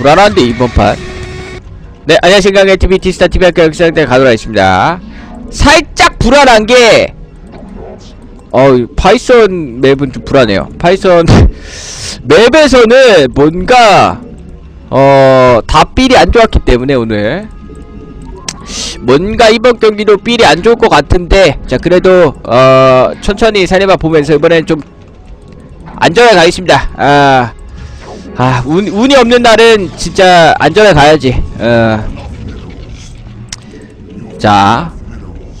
불안한데 이번 판. 네 안녕하십니까 TV 티스타 TV 학교 역사때 가도록 하겠습니다. 살짝 불안한 게 어, 파이썬 맵은 좀 불안해요. 파이썬 맵에서는 뭔가 어, 다 삘이 안 좋았기 때문에 오늘 뭔가 이번 경기도 삘이 안 좋을 것 같은데 자 그래도 어, 천천히 사내봐 보면서 이번엔 좀 안전하게 가겠습니다. 아, 아 운, 운이 없는 날은 진짜 안전하게 가야지. 어. 자,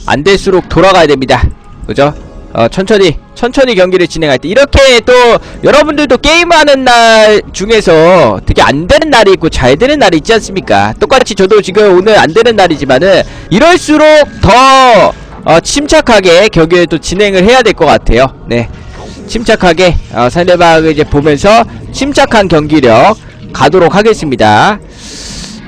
안 될수록 돌아가야 됩니다. 그죠? 어, 천천히, 천천히 경기를 진행할 때. 이렇게 또, 여러분들도 게임하는 날 중에서 되게 안 되는 날이 있고 잘 되는 날이 있지 않습니까? 똑같이 저도 지금 오늘 안 되는 날이지만은, 이럴수록 더, 어, 침착하게 경기를 또 진행을 해야 될 것 같아요. 네. 침착하게, 어, 상대방을 이제 보면서 침착한 경기력 가도록 하겠습니다.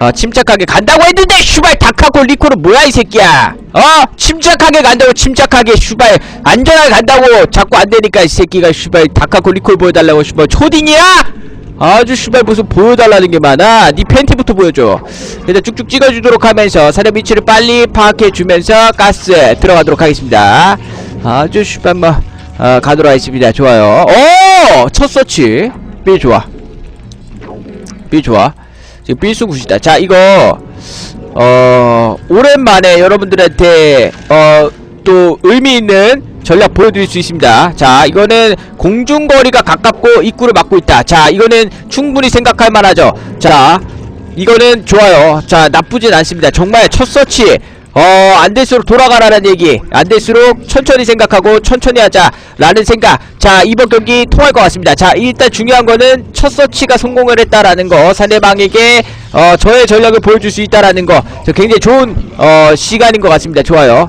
어, 침착하게 간다고 했는데 슈발 닥하고 리코는 뭐야 이 새끼야 어? 침착하게 간다고 침착하게 슈발 안전하게 간다고 자꾸 안되니까 이 새끼가 슈발 닥하고 리콜 보여달라고 슈발 초딩이야? 아주 슈발 무슨 보여달라는 게 많아 니 팬티부터 보여줘 일단 쭉쭉 찍어주도록 하면서 사람 위치를 빨리 파악해주면서 가스 들어가도록 하겠습니다 아주 슈발 뭐 어, 가도록 하겠습니다 좋아요 오! 첫 서치 삐 좋아 삐 좋아 지금 필수 굿이다. 자, 이거 어 오랜만에 여러분들한테 어 또 의미 있는 전략 보여드릴 수 있습니다. 자, 이거는 공중거리가 가깝고 입구를 막고 있다. 자, 이거는 충분히 생각할 만하죠. 자, 이거는 좋아요. 자, 나쁘진 않습니다. 정말 첫 서치 어, 안 될수록 돌아가라는 얘기. 안 될수록 천천히 생각하고 천천히 하자. 라는 생각. 자, 이번 경기 통할 것 같습니다. 자, 일단 중요한 거는 첫 서치가 성공을 했다라는 거. 상대방에게, 어, 저의 전략을 보여줄 수 있다라는 거. 저 굉장히 좋은, 어, 시간인 것 같습니다. 좋아요.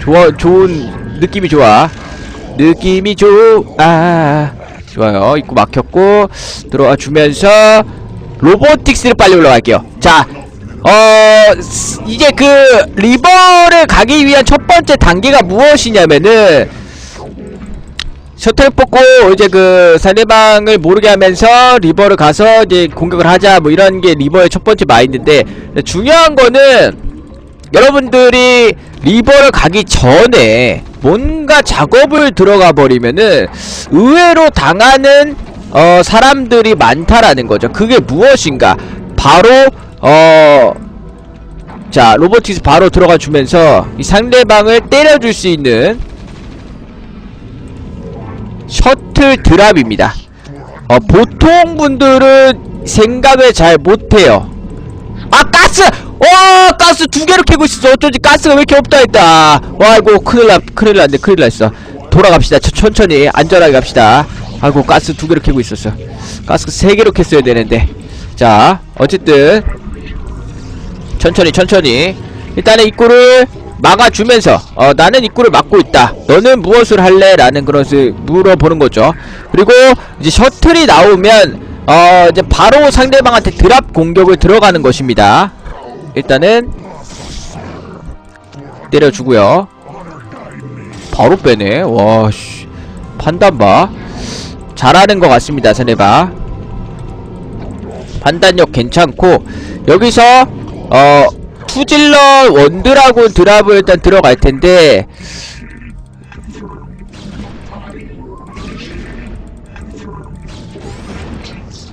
좋아, 좋은 느낌이 좋아. 느낌이 좋아. 좋아요. 입구 막혔고, 들어와 주면서, 로보틱스를 빨리 올라갈게요. 자, 어 스- 이제 그 리버를 가기 위한 첫 번째 단계가 무엇이냐면은 셔틀 뽑고 이제 그 상대방을 모르게 하면서 리버를 가서 이제 공격을 하자 뭐 이런 게 리버의 첫 번째 마인드인데 중요한 거는 여러분들이 리버를 가기 전에 뭔가 작업을 들어가 버리면은 의외로 당하는 어 사람들이 많다라는 거죠. 그게 무엇인가? 바로 어. 자, 로보틱스 바로 들어가 주면서 이 상대방을 때려줄 수 있는 셔틀 드랍입니다. 어, 보통 분들은 생각을 잘 못해요. 아, 가스! 와, 가스 두 개로 캐고 있었어. 어쩐지 가스가 왜 이렇게 없다 했다. 와, 이거 큰일 나, 큰일 났네, 큰일 났어. 돌아갑시다. 천- 천천히, 안전하게 갑시다. 아이고, 가스 두 개로 캐고 있었어. 가스 세 개로 캤어야 되는데. 자, 어쨌든. 천천히, 천천히. 일단은 입구를 막아주면서, 어, 나는 입구를 막고 있다. 너는 무엇을 할래? 라는 그런 물어보는 거죠. 그리고 이제 셔틀이 나오면, 어, 이제 바로 상대방한테 드랍 공격을 들어가는 것입니다. 일단은, 때려주고요. 바로 빼네. 와, 씨. 판단 봐. 잘하는 것 같습니다, 상대방. 판단력 괜찮고, 여기서, 어, 투질러 원드라곤 드랍을 일단 들어갈 텐데,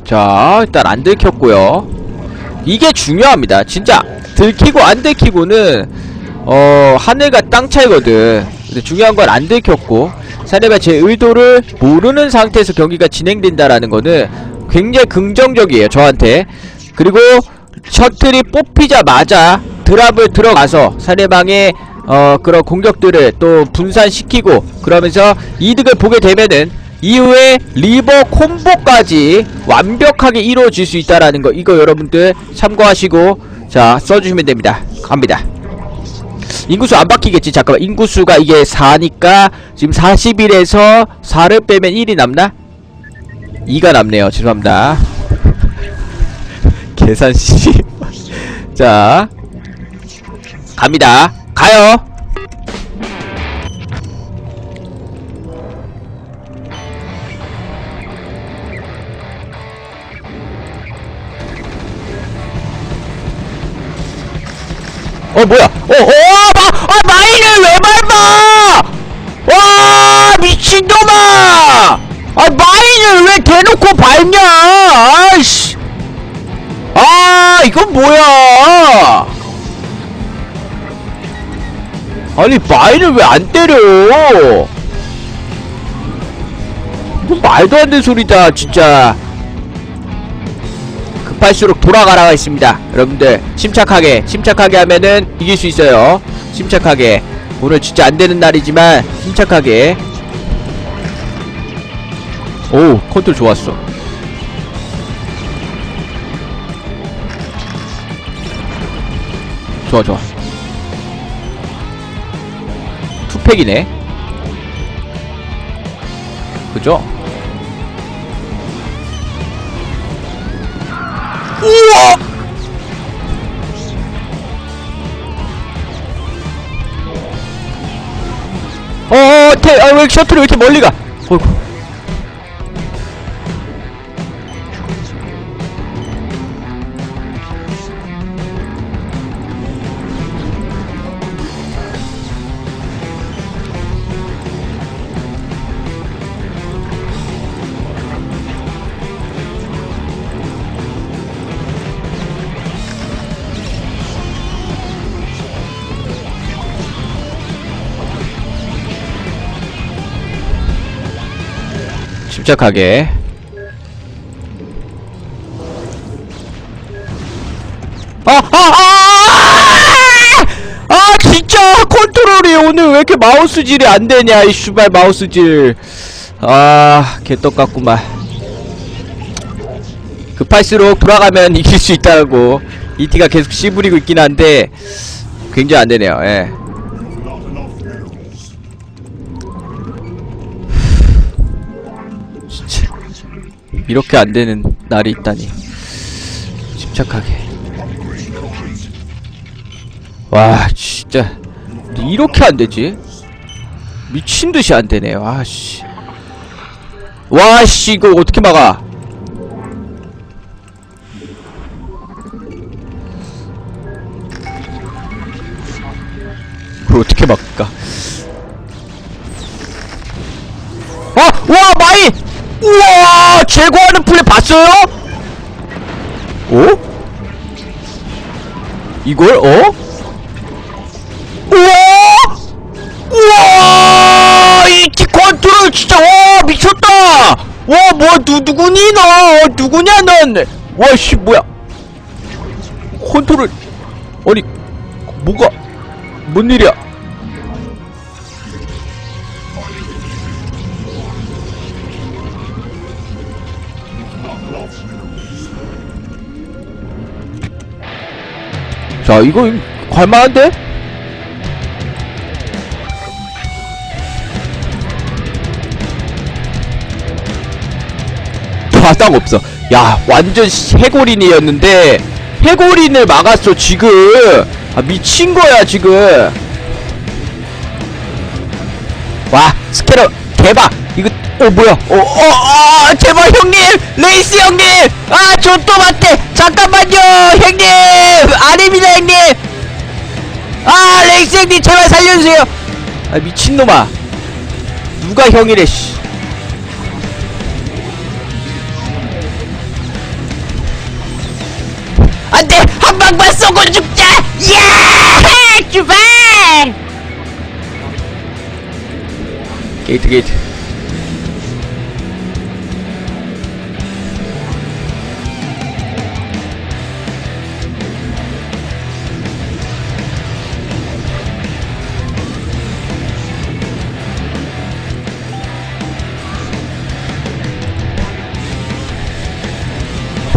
자, 일단 안 들켰고요. 이게 중요합니다. 진짜 들키고 안 들키고는 어 하늘과 땅 차이거든. 근데 중요한 건 안 들켰고 사내가 제 의도를 모르는 상태에서 경기가 진행된다라는 거는 굉장히 긍정적이에요. 저한테. 그리고 셔틀이 뽑히자마자 드랍을 들어가서 상대방의 어 그런 공격들을 또 분산시키고 그러면서 이득을 보게 되면은 이후에 리버 콤보까지 완벽하게 이루어질 수 있다라는 거 이거 여러분들 참고하시고 자 써주시면 됩니다. 갑니다. 인구수 안 바뀌겠지. 잠깐만. 인구수가 이게 4니까 지금 41에서 4를 빼면 1이 남나? 2가 남네요. 죄송합니다 계산 씨. 자. 갑니다. 가요. 어 뭐야? 어, 어, 마, 어 마인을 왜 밟아? 와 미친놈아! 아 마인을 왜 대놓고 밟냐? 아이씨. 아 이건 뭐야? 아니 마인을 왜안 때려? 이건 말도 안 되는 소리다 진짜. 급할수록 돌아가라가 있습니다. 여러분들 침착하게 침착하게 하면은 이길 수 있어요. 침착하게. 오늘 진짜 안 되는 날이지만 침착하게. 오 컨트롤 좋았어 좋아 좋아 투팩이네 그죠? 우와! 어, 태, 아, 왜 셔틀이 왜 이렇게 멀리 가? 어이구. 침착하게. 아, 아, 아! 아, 진짜 컨트롤이 오늘 왜 이렇게 마우스질이 안 되냐, 이 슈발 마우스질. 아, 개떡 같구만. 급할수록 돌아가면 이길 수 있다고. 이티가 계속 씨부리고 있긴 한데, 굉장히 안 되네요, 예. 이렇게 안 되는 날이 있다니. 침착하게. 와 진짜. 이렇게 안 되지? 미친 듯이 안 되네요 아씨. 와 씨 이거 어떻게 막아? 그걸 어떻게 막을까 우와! 제거하는 플레이 봤어요? 어? 이걸 어? 우와! 우와! 이티 컨트롤 진짜 와 미쳤다! 와 뭐야 누 누구니 너? 누구냐 넌? 와씨 뭐야? 컨트롤 아니 뭐가 뭔 일이야? 자 이거 갈만한데? 바닥 없어. 야 완전 해골인이었는데 해골인을 막았어 지금. 아 미친거야 지금. 와 스캐러 대박. 이거 어 뭐야? 어어 어, 어, 제발 형님! 레이스 형님! 아저 또 맞대 잠깐만요 형님! 아닙니다 형님! 아 레이스 형님 제발 살려주세요! 아 미친놈아! 누가 형이래 씨. 안돼! 한 방만 쏘고 죽자! 야! 주발 게이트 게이트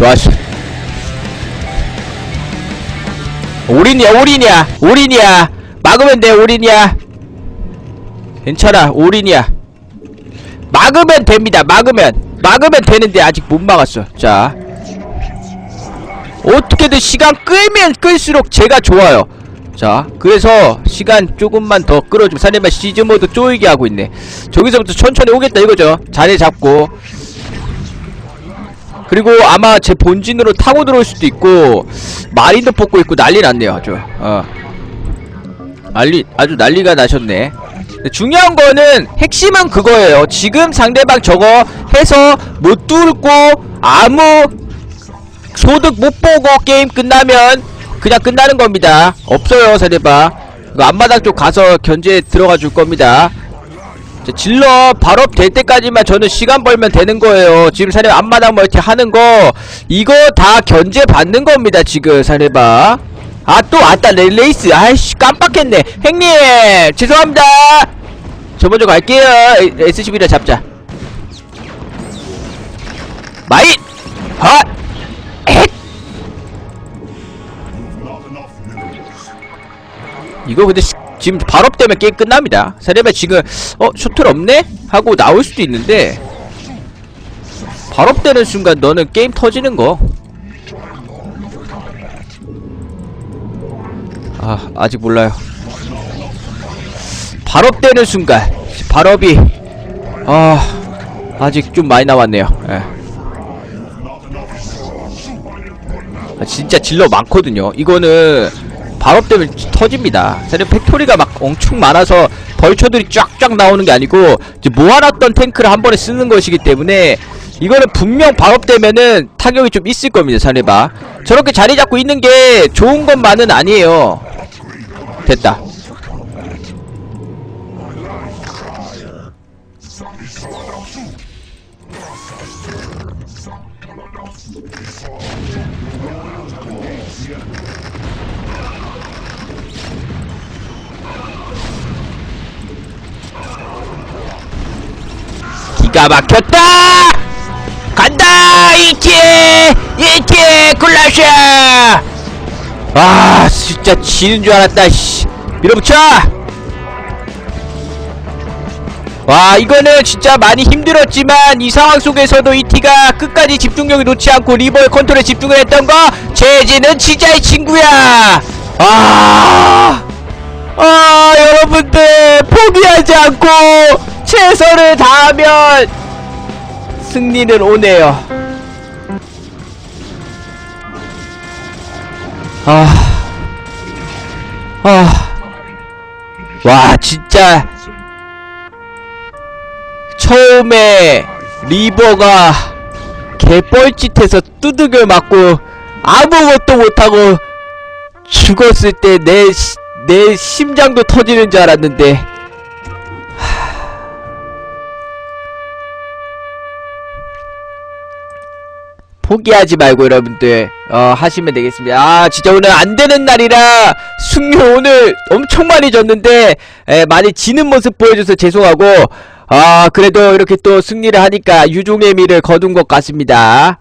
좋았어 올인이야 올인이야 올인이야 막으면 돼 올인이야 괜찮아 올인이야 막으면 됩니다 막으면. 막으면 되는데 아직 못 막았어. 자. 어떻게든 시간 끌면 끌수록 제가 좋아요. 자 그래서 시간 조금만 더 끌어주면 사내만 시즈모드 쪼이게 하고 있네. 저기서부터 천천히 오겠다 이거죠? 자리 잡고 그리고 아마 제 본진으로 타고 들어올 수도 있고 마린도 뽑고 있고 난리 났네요 아주. 어. 난리 아주 난리가 나셨네. 중요한 거는 핵심은 그거예요. 지금 상대방 저거 해서 못 뚫고 아무 소득 못 보고 게임 끝나면 그냥 끝나는 겁니다. 없어요 상대방 앞마당 쪽 가서 견제 들어가 줄 겁니다 자, 질러 발업 될 때까지만 저는 시간 벌면 되는 거예요. 지금 사례 앞마당 멀티 하는 거 이거 다 견제 받는 겁니다. 지금 사례봐. 아또 왔다 레, 레이스. 아이씨 깜빡했네. 형님 죄송합니다. 저 먼저 갈게요. SCB를 잡자. 마잇. 하. 헷. 이거 근데 시- 지금 발업 때문에 게임 끝납니다. 사례바 지금 어 셔틀 없네 하고 나올 수도 있는데 발업 되는 순간 너는 게임 터지는 거. 아 아직 몰라요. 발업 되는 순간 발업이 아 아직 좀 많이 남았네요. 예. 아, 진짜 질러 많거든요. 이거는 발업 때문에 터집니다. 사실 팩토리가 막 엄청 많아서 벌초들이 쫙쫙 나오는 게 아니고 이제 모아놨던 탱크를 한 번에 쓰는 것이기 때문에 이거는 분명 발업 되면은 타격이 좀 있을 겁니다. 자네봐. 저렇게 자리 잡고 있는 게 좋은 것만은 아니에요. 됐다. 기가 막혔다! 간다! 이키! 이키! 굴라샤! 아, 진짜 지는 줄 알았다, 씨. 밀어붙여! 와, 이거는 진짜 많이 힘들었지만, 이 상황 속에서도 이티가 끝까지 집중력을 놓지 않고 리버의 컨트롤에 집중을 했던 거, 재지는 진짜의 친구야! 아, 아, 여러분들, 포기하지 않고, 최선을 다하면, 승리는 오네요. 아, 아, 와, 진짜, 처음에, 리버가, 개뻘짓해서 두들겨 맞고, 아무것도 못하고, 죽었을 때 내, 내 심장도 터지는 줄 알았는데, 포기하지 말고 여러분들 어 하시면 되겠습니다. 아 진짜 오늘 안되는 날이라 숙녀 오늘 엄청 많이 졌는데 에, 많이 지는 모습 보여줘서 죄송하고 아 그래도 이렇게 또 승리를 하니까 유종의 미를 거둔 것 같습니다